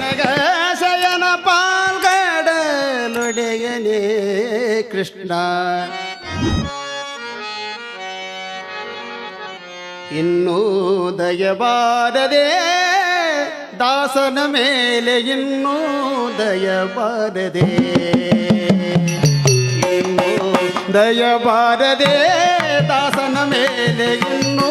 ನಗ ಶಯನ ಪಾಲ್ಗಡಲೊಡೆಯನೇ ಕೃಷ್ಣ. ಇನ್ನೂ ದಯಬಾರದೆ ದಾಸನ ಮೇಲೆ ಇನ್ನೂ ದಯಬಾರದೆ ಇನ್ನೂ ದಯಬಾರದೆ ದಾಸನ ಮೇಲೆ ಇನ್ನೂ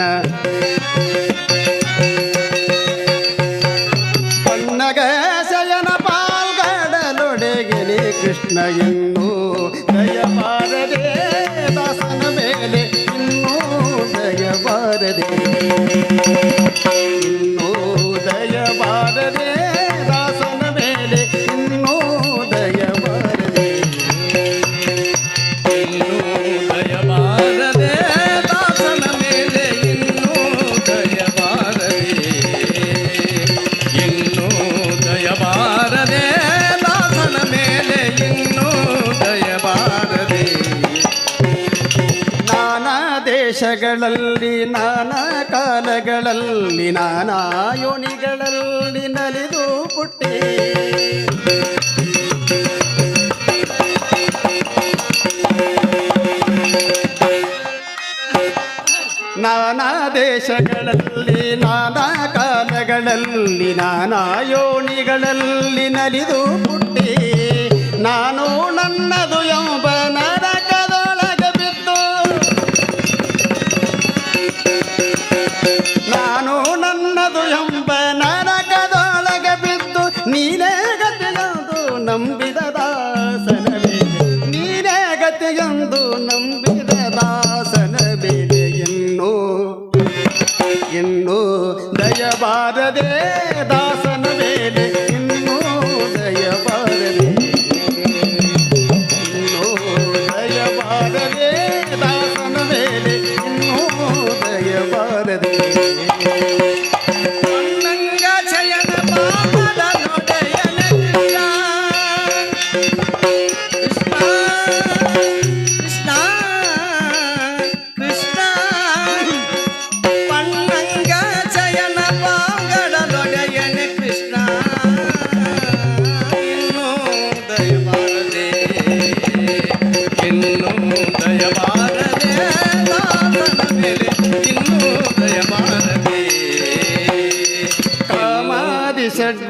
ಕೃಷ್ಣ ಪನ್ನಗ ಶಯನ ಪಾಲ್ಗಡಲೊಡೆಯಲಿ ಕೃಷ್ಣ ಇನ್ನೂ ದಯಬಾರದೆ ದಾಸನ ಮೇಲೆ ಇನ್ನೂ ದಯಬಾರದೆ ಇನ್ನೂ ದೇಶಗಳಲ್ಲಿ ನಾನಾ ಕಾಲಗಳಲ್ಲಿ ನಾನಾ ಯೋನಿಗಳಲ್ಲಿ ನಲಿದು ಪುಟ್ಟೆ ನಾನಾ ದೇಶಗಳಲ್ಲಿ, ನಾನಾ ಕಾಲಗಳಲ್ಲಿ, ನಾನಾ ಯೋನಿಗಳಲ್ಲಿ ನಲಿದು ಪುಟ್ಟಿ ನಾನು ನನ್ನದು ಎಂಬ ನಾನು ನನ್ನದು ಎಂಬ ನರಕದೊಳಗೆ ಬಿದ್ದು ನೀನೇ ಗತಿಯಂದು ನಂಬಿದ ದಾಸನ ಮೇಲೆ ನೀನೇ ಗತಿಯಂದು ನಂಬಿದ ದಾಸನ ಬೇರೆ ಇನ್ನು, ಇನ್ನೂ ದಯಬಾರದೆ ದಾಸನ ಕಾಮಾದಿ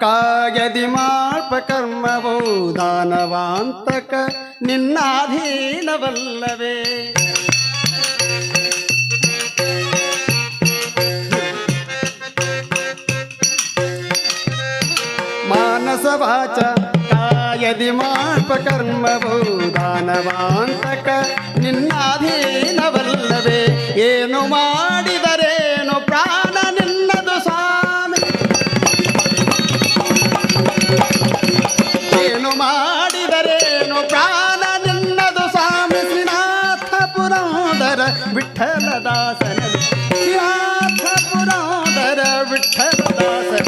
ಕಾಯದಿ ಮಾಡ್ಪ ಕರ್ಮವೋ ದಾನವಾಂತಕ ನಿನ್ನಾಧೀನವಲ್ಲವೇ ಮಾನಸ ವಾಚ ಕಾಯದಿ ಮಾಡ್ಪ ಕರ್ಮವೋ ದಾನವಾಂತಕ ನಿನ್ನಾಧೀನವಲ್ಲವೇ ಏನು ಮಾಡಿದರೆ ಪುರಾದರ ವಿಠಲ ದಾಸನ ಶ್ರೀನಾಥ ಪುರಾದರ ವಿಠಲ ದಾಸನ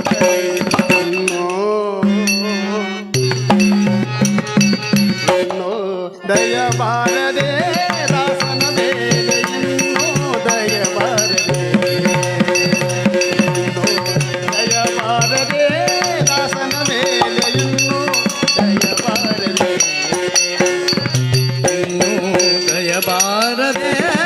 ದಯ ಬಾರದೆ ದಾಸನ ಮೇಲೆ ಇನ್ನೂ ದಯ ಬಾರದೆ ದಯ ಬಾರದೆ ದಾಸನ ಮೇಲೆ ಇನ್ನೂ ದಯ ಬಾರದೆ ಇನ್ನೂ ದಯಬಾರದೆ ದಾಸನ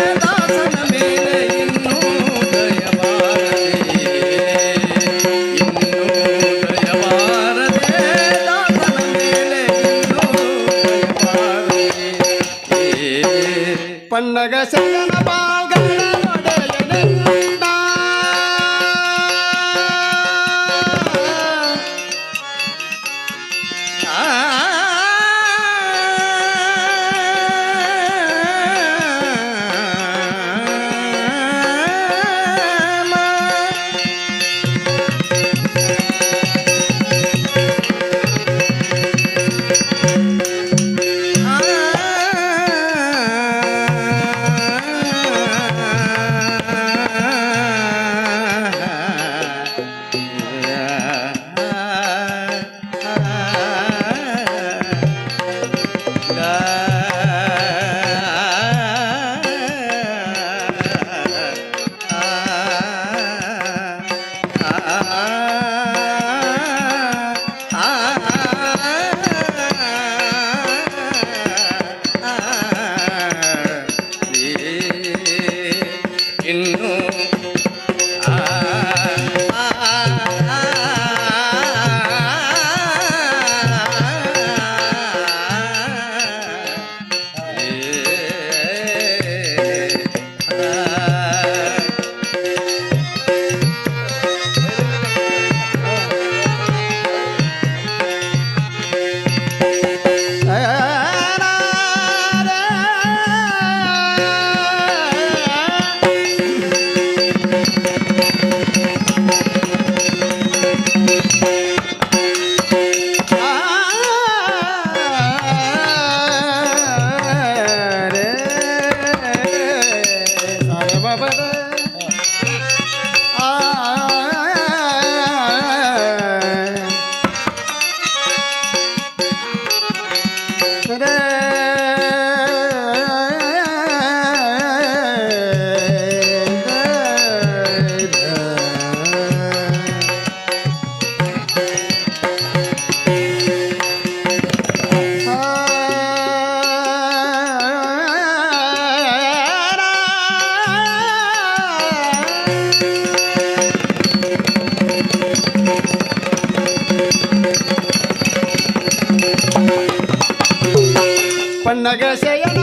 ಪನ್ನಗ ಶಯನ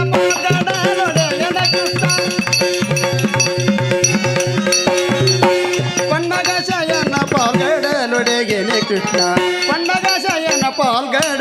ಪನ್ನಗ ಶಯನ ಪಾಲ್ಗಡಲೊಡೆಗೆನೆ ಕೃಷ್ಣ. ಪನ್ನಗ ಶಯನ ಪಾಲ್ಗಡ